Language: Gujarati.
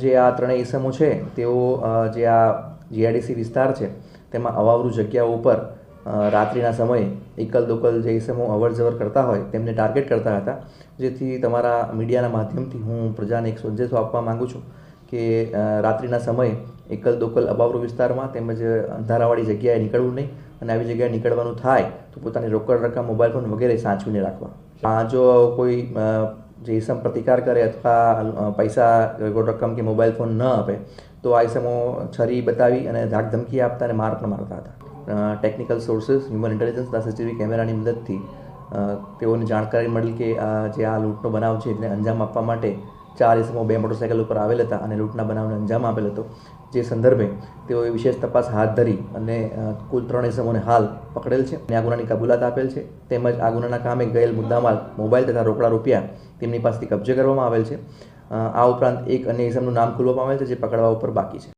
જે આ ત્રણેય ઇસમો છે તેઓ જે આ જીઆઈડીસી વિસ્તાર છે તેમાં અવાવરૂ જગ્યાઓ ઉપર રાત્રિના સમયે એકલ દોકલ જે ઇસમો અવર જવર કરતા હોય તેમને ટાર્ગેટ કરતા હતા. જેથી તમારા મીડિયાના માધ્યમથી હું પ્રજાને એક સંદેશો આપવા માગું છું કે રાત્રિના સમયે એકલ દોકલ અબાવરૂ વિસ્તારમાં તેમજ અંધારાવાળી જગ્યાએ નીકળવું નહીં અને આવી જગ્યાએ નીકળવાનું થાય તો પોતાની રોકડ રકમ મોબાઈલ ફોન વગેરે સાચવીને રાખવા. આ જો કોઈ જે ઈસમ પ્રતિકાર કરે અથવા પૈસા રકમ કે મોબાઈલ ફોન ન આપે, તો આ ઈસમો છરી બતાવી અને ધાક ધમકી આપતા અને માર પણ મારતા હતા. Technical sources human intelligence CCTV કેમેરાની મદદથી તેઓને જાણકારી મળી કે આ જે આ લૂંટનો બનાવ છે એને અંજામ આપવા માટે ચાર ઇસમો બે મોટરસાઇકલ ઉપર આવેલ હતા અને લૂંટના બનાવને અંજામ આપેલ હતો. જે સંદર્ભે તેઓએ વિશેષ તપાસ હાથ ધરી અને કુલ ત્રણ ઇસમોને હાલ પકડેલ છે. અને આ ગુનાની કબૂલાત આપેલ છે. તેમજ આ ગુનાના કામે ગયેલ મુદ્દામાલ મોબાઈલ તથા રોકડા રૂપિયા તેમની પાસેથી કબજે કરવામાં આવેલ છે. આ ઉપરાંત એક અન્ય ઇસમનું નામ ખુલવામાં આવેલ છે, જે પકડવા ઉપર બાકી છે.